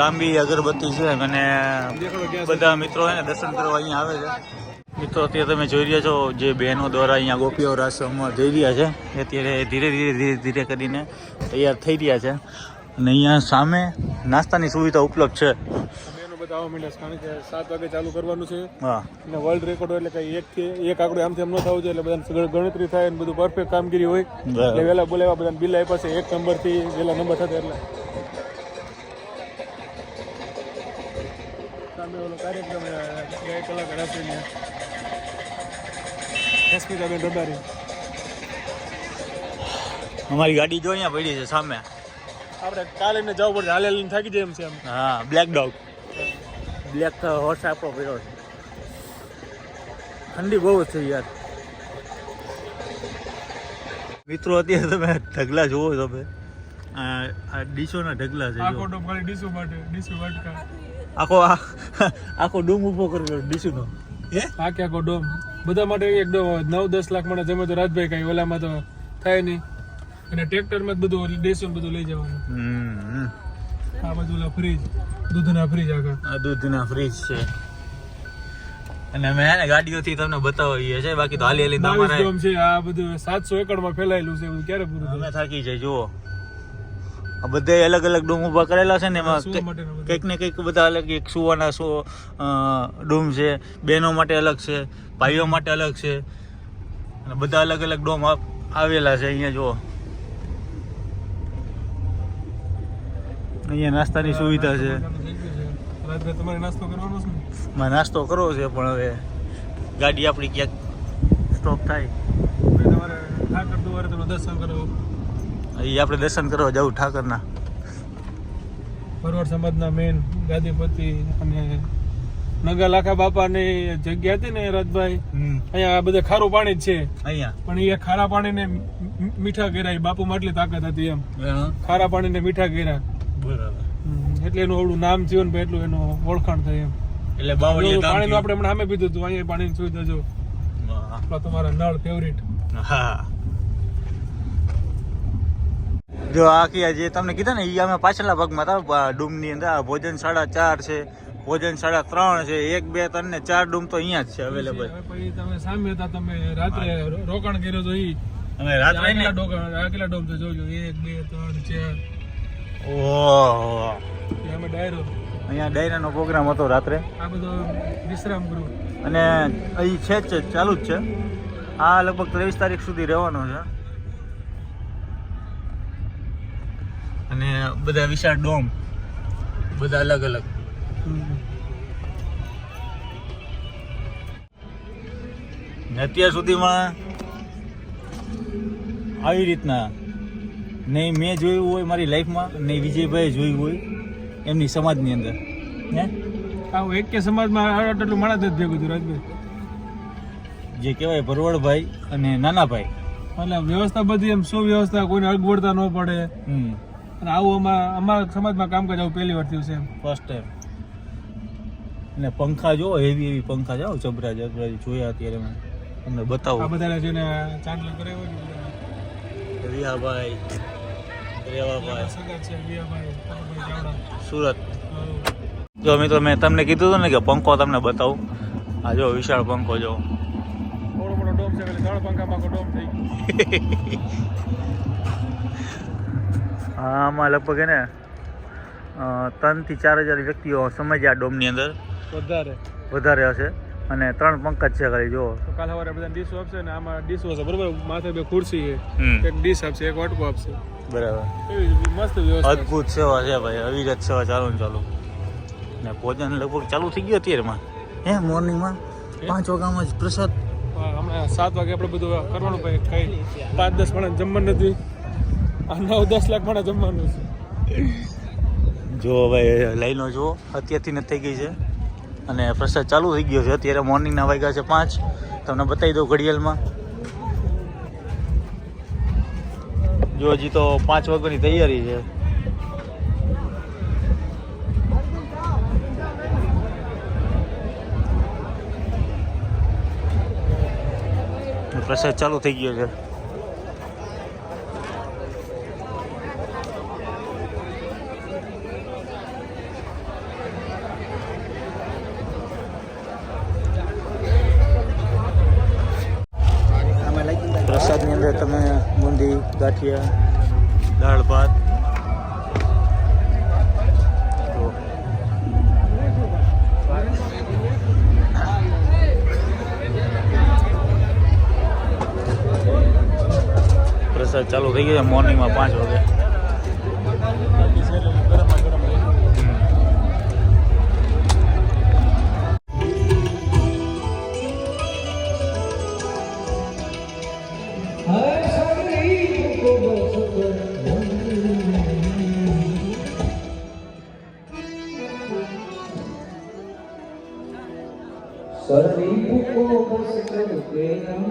લાંબી અગરબત્તી છે અને બધા મિત્રો છે ને દર્શન કરવા અહીંયા આવે છે. મિત્રો અત્યારે તમે જોઈ રહ્યા છો જે બહેનો દ્વારા અહીંયા ગોપીઓ રાસમાં જઈ રહ્યા છે. અત્યારે ધીરે ધીરે ધીરે ધીરે કરીને તૈયાર થઈ રહ્યા છે. અને અહીંયા સામે નાસ્તાની સુવિધા ઉપલબ્ધ છે. બધા આવવા માંડ્યા કારણ કે સાત વાગે ચાલુ કરવાનું છે. હા. અને વર્લ્ડ રેકોર્ડ એટલે કઈ એક થી એક આંકડો આમથી આમ ન થવું જોઈએ. એટલે બધાને ગણતરી થાય અને બધું પરફેક્ટ કામગીરી હોય. એટલે વહેલા બોલાવ્યા બધાને બિલ આપ્યા છે. એક નંબરથી વહેલા નંબર થતા એટલે. કાર્યક્રમ અ, ગાયક કલાકાર હશે ને રશ્મિતાબેન અમારી ગાડી જો અહીંયા પડી છે સામે. આપણે કાલે ને જવું પડશે. હાલે હાલીને થાકી જાય એમ છે એમ. હા બ્લેક ડોગ બ્લેક હોર્સ આપણો પડ્યો છે. ઠંડી બહુ જ છે યાર. મિત્રો અત્યારે તમે ઢગલા જોવો છો તમે આ આ ડીશોના ઢગલા છે આખો જો. ખાલી ડીશો માટે ડીશો વાટકા. આખો આખો ડૂમ ઊભો કર્યો ડીશુનો હે? આખે આખો ડોમ. બધા માટે એક ડોમ. નવ દસ લાખ માટે જમે તો રાજભાઈ કઈ ઓલામાં તો થાય નહીં. અને ટ્રેક્ટરમાં જ બધું દેશો બધું લઈ જવાનું. આ બધું ઓલા ફ્રીજ દૂધના ફ્રીજ આગળ આ દૂધના ફ્રીજ છે. અને અમે હે ને ગાડીઓથી તમને બતાવીએ છે બાકી તો હાલી હાલી તમારે છે. આ બધું સાતસો એકડમાં ફેલાયેલું છે. એવું ક્યારે પૂરું અમે થાકી જાય જુઓ. બધા અલગ અલગ ડૂમ ઊભા કરેલા છે ને એમાં. કંઈક ને કંઈક બધા અલગ એક સુવાના સો ડોમ છે બહેનો માટે અલગ છે ભાઈઓ માટે અલગ છે. અને બધા અલગ અલગ ડોમ આવેલા છે અહીંયા જુઓ. અહીંયા નાસ્તાની સુવિધા છે. તમારે નાસ્તો કરવાનો છે મારે નાસ્તો કરવો છે પણ હવે ગાડી આપણી ક્યાંક સ્ટોપ થાય. તમારે દુવારે તમે દર્શન કરો. એ આપણે દર્શન કરવા જવું ઠાકરના. ભરવાડ સમાજના મેન ગાદીપતિ અને નગા લાખા બાપાની જગ્યા હતી ને રાજભાઈ અહીંયા આ બધે ખારું પાણી જ છે. અહીંયા? પણ એ ખારા પાણી ને મીઠા કર્યા બાપુ માં એટલી તાકાત હતી એમ. ખારા પાણી ને મીઠા કર્યા. બરાબર. એટલે એનું ઓળું નામ થયું ને એટલું એનું ઓળખાણ થાય એમ. એટલે બાવળિયા પાણી આપણે હમણાં સામે પીધું હતું અહીંયા પાણીની સુવિધા જો. આપણા તમારા નળ ફેવરિટ હા. જો આખી જે તમને કીધા ને એ અમે પાછળના ભાગમાં હતા ડૂમની અંદર. આ ભોજન સાડા ચાર છે ભોજન સાડા ત્રણ છે એક બે ત્રણ ને ચાર ડૂમ તો અહીંયા જ છે અવેલેબલ પછી તમે સામે હતા તમે રાત્રે રોકાણ કર્યો તો એ અમે રાત્રે કેટલા ડોકા- આ કેટલા ડોમ તો જોજો એક બે ત્રણ ચાર. ઓહો. અમે ડાયરો અહીંયા ડાયરાનો પ્રોગ્રામ હતો રાત્રે. આ બધો વિશ્રામ ગૃહ. અને અહીં છે જ ચાલુ જ છે. આ લગભગ ત્રેવીસ તારીખ સુધી રહેવાનો છે. અને બધા વિશાળ ડોમ. બધા અલગ અલગ. અત્યાર સુધીમાં આવી રીતના નહીં મેં જોયું હોય મારી લાઈફમાં નહીં વિજયભાઈ જોયું હોય એમની સમાજની અંદર. હે? આવું એક કે સમાજમાં આટલું માણસ જ ભેગું થયું રાજભાઈ. જે કહેવાય ભરવડભાઈ અને નાનાભાઈ. એટલે વ્યવસ્થા બધી એમ સુવ્યવસ્થા કોઈને અગવડતા ન પડે. અને આવું અમારા અમારા સમાજમાં કામકાજ આવું પહેલી વાર થયું છે ફર્સ્ટ ટાઈમ અને પંખા જો હેવી હેવી પંખા જાઓ જબરા જબરા જોયા અત્યારે મેં તમને આ બતાવું બધા. જેને ચાંદલો કર્યો રિયાભાઈ રેવાભાઈ. સુરત. જો મિત્રો મેં તમને કીધું હતું ને કે પંખો તમને બતાવું. આ જો વિશાળ પંખો જો. થોડો મોટો ડોમ છે એટલે ત્રણ પંખામાં ડોમ થઈ ગયો. આમાં લગભગ એને ત્રણથી ચાર હજાર વ્યક્તિઓ સમજ્યા ડોમની અંદર. વધારે. વધારે હશે. અને ત્રણ પંકજ છે ખાલી જો તો કાલ સવારે બધા ડીશ આપશે ને આમાં ડીશ હશે. બરોબર માથે બે ખુરશી છે. એક ડીશ આપશે એક વાટકો આપશે. બરાબર. મસ્ત વ્યવસ્થા. અદ્ભુત સેવા છે ભાઈ અવિરત સેવા ચાલુ ને ચાલુ. ને ભોજન લગભગ ચાલુ થઈ ગયું અત્યારમાં હે મોર્નિંગમાં પાંચ વાગ્યામાં જ પ્રસાદ. હમણાં સાત વાગે આપણે બધું કરવાનું ભાઈ કઈ પાંચ દસ માણસ જમવાનું નથી. નવ દસ લાખ માટે જમવાનું છે. જો ભાઈ લાઈનો જુઓ અત્યારથી નથી થઈ ગઈ છે. અને પ્રસાદ ચાલુ થઈ ગયો છે. અત્યારે મોર્નિંગના વાગ્યા છે પાંચ. તમને બતાવી દઉં ઘડિયાળમાં. જો હજી તો પાંચ વાગ્યાની તૈયારી છે. પ્રસાદ ચાલુ થઈ ગયો છે તમે બુંદી ગાંઠિયા દાળ ભાત. પ્રસાદ ચાલુ થઈ ગયો છે મોર્નિંગમાં પાંચ વાગે. Só limpo como você quer que não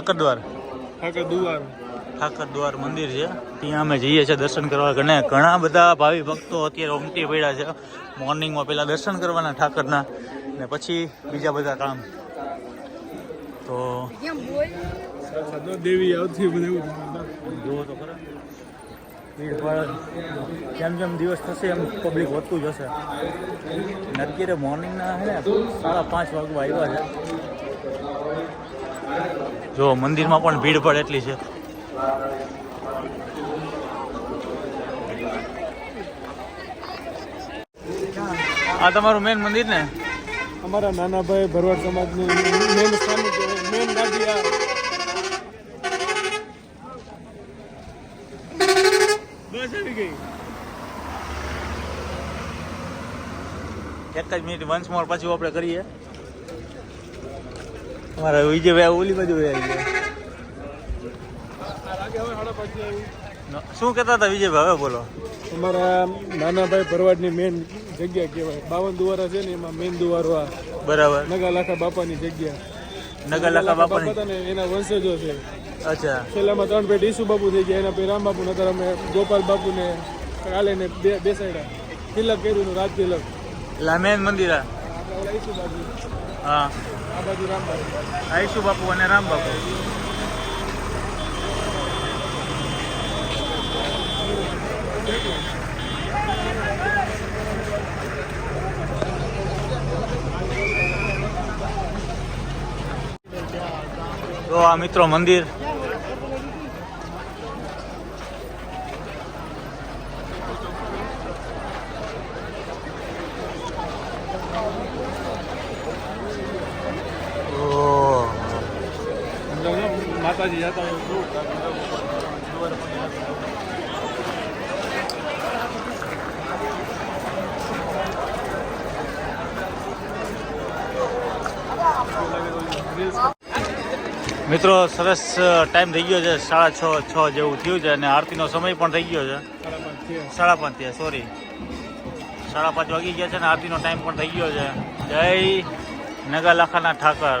Thakar દ્વાર ઠાકર દુવારો ઠાકર દ્વાર મંદિર છે. ત્યાં અમે જઈએ છીએ દર્શન કરવા. ઘણા ઘણા બધા ભાવિ ભક્તો અત્યારે ઉમટી પડ્યા છે. મોર્નિંગમાં પહેલાં દર્શન કરવાના ઠાકરના ને પછી બીજા બધા કામ. તો દેવી આવતી બધું જુઓ તો ખરા. ભીડ જેમ જેમ દિવસ થશે એમ પબ્લિક વધતું જશે. અત્યારે મોર્નિંગના છે ને સાડા પાંચ વાગવા આવ્યા છે. જો મંદિરમાં પણ ભીડ ભાડ એટલી છે. આ તમારું મેન મંદિર ને? અમારા નાના ભાઈ ભરવાડ સમાજનું મેન સ્થાન મેન ગાડી આ. બસ આવી ગઈ. એક જ મિનિટ વન્સ મોર પાછું આપણે કરીએ. અમારા વિજયભાઈ ઓલી બાજુ વ્યા આવી ગયા. શું કહેતા હતા વિજયભાઈ? હવે બોલો. અમારા નાનાભાઈ ભરવાડની મેન જગ્યા કહેવાય. બાવન દુવારા છે ને એમાં મેન દુવારો આ. બરાબર. નગા લાખા બાપાની જગ્યા. નગરલાખા બાપાની. હતા ને એના વંશજો છે. અચ્છા. છેલ્લામાં ત્રણ પેટ ઈસુ બાપુ થઈ ગયા. એના પછી રામ બાપુ નતર અમે ગોપાલ બાપુને કાલે ને બે બેસાડ્યા. તિલક કર્યું નું રાજ તિલક એટલે મેન મંદિર બાપુ. હા. આ બાજુ રામ બાપુ આઈશુ બાપુ અને રામ બાપુ. તો આ મિત્રો મંદિર મિત્રો સરસ ટાઈમ થઈ ગયો છે સાડા છ છ જેવું થયું છે અને આરતીનો સમય પણ થઈ ગયો છે. સાડા પાંચ થયા. સોરી સાડા પાંચ વાગી ગયા છે ને આરતીનો ટાઈમ પણ થઈ ગયો છે. જય નગાલાખાના ઠાકર.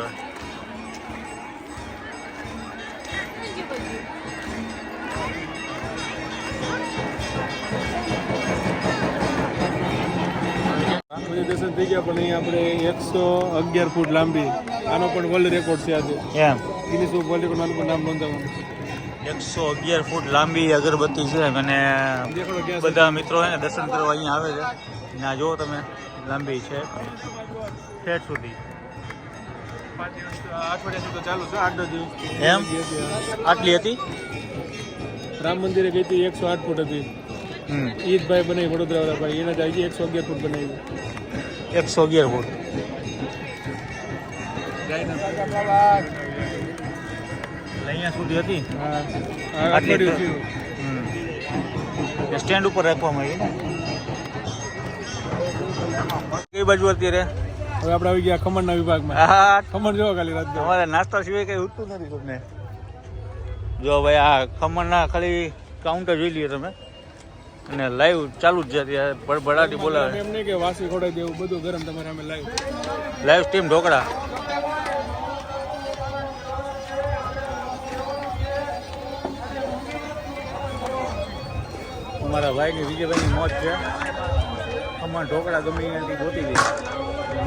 થઈ ગયા પણ અહીં આપણે એકસો અગિયાર ફૂટ લાંબી. આનો પણ વર્લ્ડ રેકોર્ડ છે આજે. એમ. ગિનિસ બુક વર્લ્ડ રેકોર્ડ પણ નામ નોંધાવવાનું એકસો અગિયાર ફૂટ લાંબી અગરબત્તી છે અને બધા મિત્રો એને દર્શન કરવા અહીંયા આવે છે. ત્યાં જુઓ તમે લાંબી છે. ઠેઠ સુધી. છે એમ? આટલી હતી? રામ મંદિરે ગઈ હતી એકસો આઠ ફૂટ હતી. ઈદભાઈ બનાવી વડોદરા ભાઈ એના જાય એકસો અગિયાર ફૂટ બનાવી. એકસો અગિયાર ફૂટ. અહીંયા સુધી હતી? આટલી સ્ટેન્ડ ઉપર રાખવામાં આવી કઈ બાજુ અત્યારે હવે આપણે આવી ગયા ખમણના વિભાગમાં. હા ખમણ જોવા ખાલી રાત અમારે નાસ્તા સિવાય કઈ ઉઠતું નથી તમને. જો ભાઈ આ ખમણના ખાલી કાઉન્ટર જોઈ લઈએ તમે. અને લાઈવ ચાલુ જ છે ભડભડાટી બોલાવે. એમ નહીં કે વાસી ખોડાઈ દેવું બધું ગરમ તમારે અમે લાઈવ લાઈવ સ્ટીમ ઢોકળા. અમારા ભાઈની વિજયભાઈની મોજ છે. અમારા ઢોકળા ગમે ત્યાંથી ગોતી ગઈ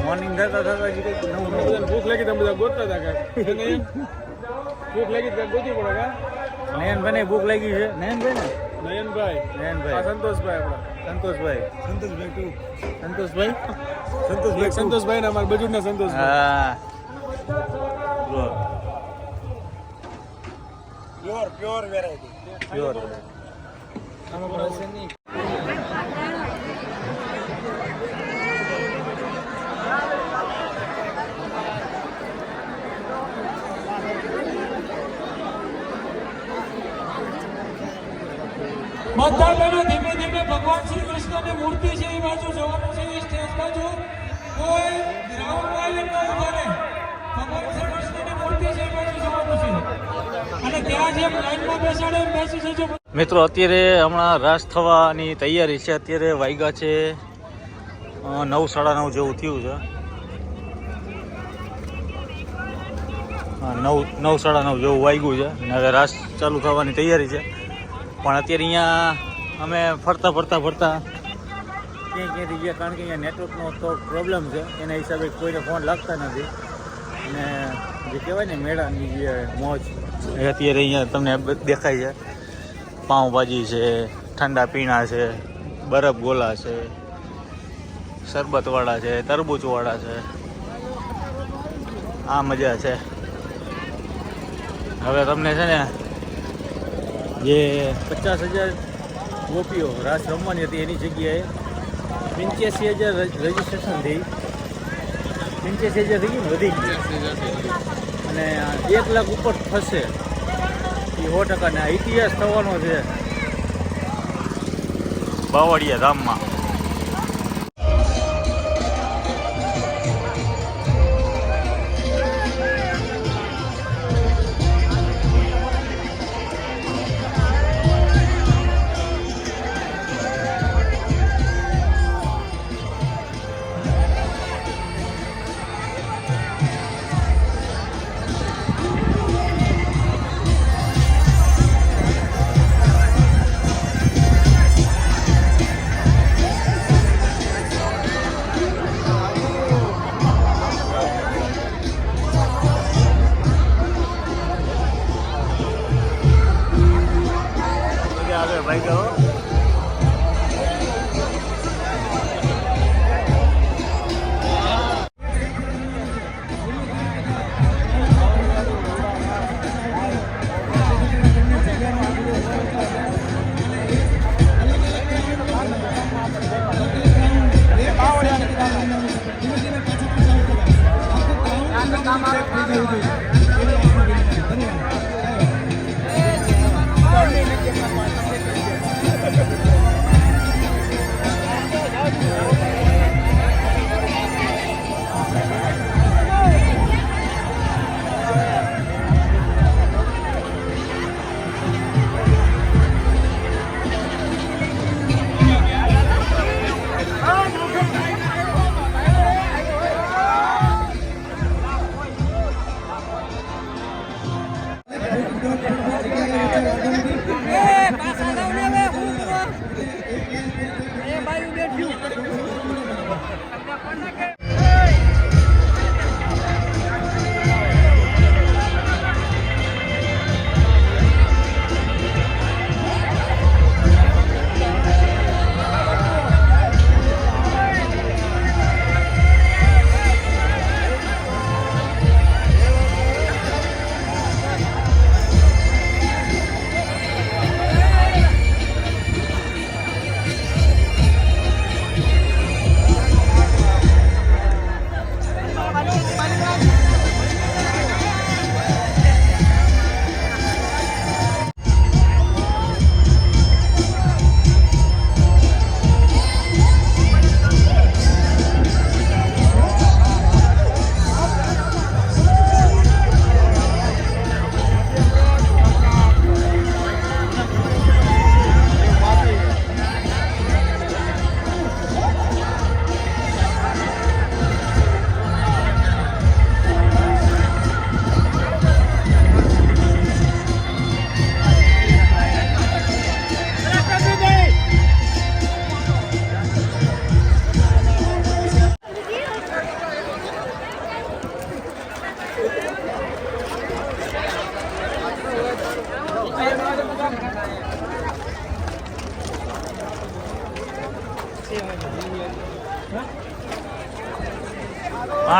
મોર્નિંગ થતા થતા જ કંઈક નવું નવું. ભૂખ લાગી તમે બધા ગોતતા હતા કાંઈક. ભૂખ લાગી કાંઈક ગોતવી પડે કા? નયનભાઈને ભૂખ લાગી છે. નયનભાઈ. ને નયનભાઈ. નયનભાઈ સંતોષભાઈ આપણા. સંતોષભાઈ. સંતોષભાઈ ટુ સંતોષભાઈ? સંતોષભાઈ સંતોષભાઈ ને અમારા બજુડના સંતોષભાઈ. હા. પ્યોર પ્યોર વેરાયટી પ્યોર બહેનો ધીમે ધીમે ભગવાન શ્રી કૃષ્ણની મૂર્તિ છે એ બાજુ જવાનું છે, એ સ્ટેજ બાજુ. કોઈ ગ્રાઉન્ડ વાલે ન કૃષ્ણની મૂર્તિ છે એ બાજુ જવાનું છે. અને ત્યાં જેમ લાઈનમાં બેસાડે બેસી જજો. મિત્રો, અત્યારે હમણાં રાસ થવાની તૈયારી છે. અત્યારે વાગ્યા છે નવ, સાડા નવ જેવું થયું છે. નવ નવ, સાડા નવ જેવું વાગ્યું છે. અને હવે રાસ ચાલુ થવાની તૈયારી છે. પણ અત્યારે અહીંયા અમે ફરતા ફરતા ફરતા ક્યાંય ક્યાંથી ગયા કારણ કે અહીંયા નેટવર્કનો તો પ્રોબ્લેમ છે. એના હિસાબે કોઈને ફોન લાગતા નથી. અને જે કહેવાય ને મેળાની જે મોજ અત્યારે અહીંયા તમને દેખાય છે. પાઉંભાજી છે ઠંડા પીણા છે બરફ ગોલા છે શરબતવાળા છે તરબૂચવાળા છે. આ મજા છે. હવે તમને છે ને જે પચાસ હજાર ગોપીઓ રાસ રમવાની હતી એની જગ્યાએ પંચ્યાસી હજાર રજીસ્ટ્રેશન થઈ. પંચ્યાસી હજાર થઈ ગયું વધી ગયું. અને એક લાખ ઉપર થશે. એ સો ટકા ને ઇતિહાસ થવાનો છે. બાવળિયા ધામમાં. મજા આવે you.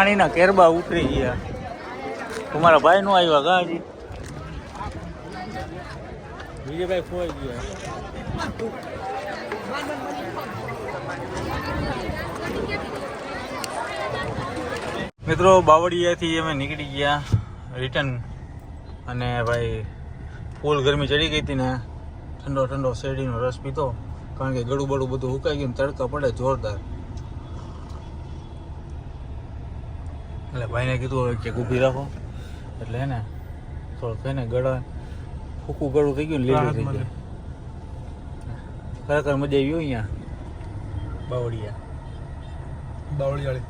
પાણીના કેરબા ઉતરી ગયા. તમારા ભાઈ નું આવ્યા હજી. વિજયભાઈ ખોવાઈ ગયા. મિત્રો બાવળિયાથી અમે નીકળી ગયા રિટર્ન અને ભાઈ ફૂલ ગરમી ચડી ગઈ હતી ને ઠંડો ઠંડો શેરડીનો રસ પીતો કારણ કે ગળું બળું બધું સુકાઈ ગયું તડકા પડે જોરદાર. એટલે ભાઈને કીધું કે ઊભી રાખો. એટલે એને થોડુંક હે ગળા ફૂકું ગળું થઈ ગયું ને લીલું થઈ ગયું. ખરેખર મજા આવી અહીંયા? બાવળિયા. બાવળિયાળી.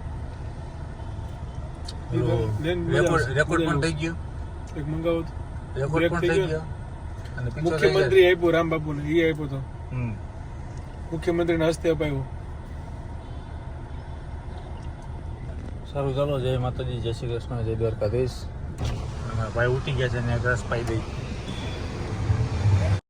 રેકોર્ડ પણ થઈ ગયો? એક મંગાવો રેકોર્ડ પણ થઈ ગયો? અને મુખ્યમંત્રી આપ્યો રામબાબુ ને એ આપ્યો તો. મુખ્યમંત્રીના હસ્તે અપાયું. સારું, ચાલો, જય માતાજી, જય શ્રી કૃષ્ણ, જય દ્વારકાધીશ. ભાઈ ઉઠી ગયા છે ને ગ્રસ પાઈ દઈ.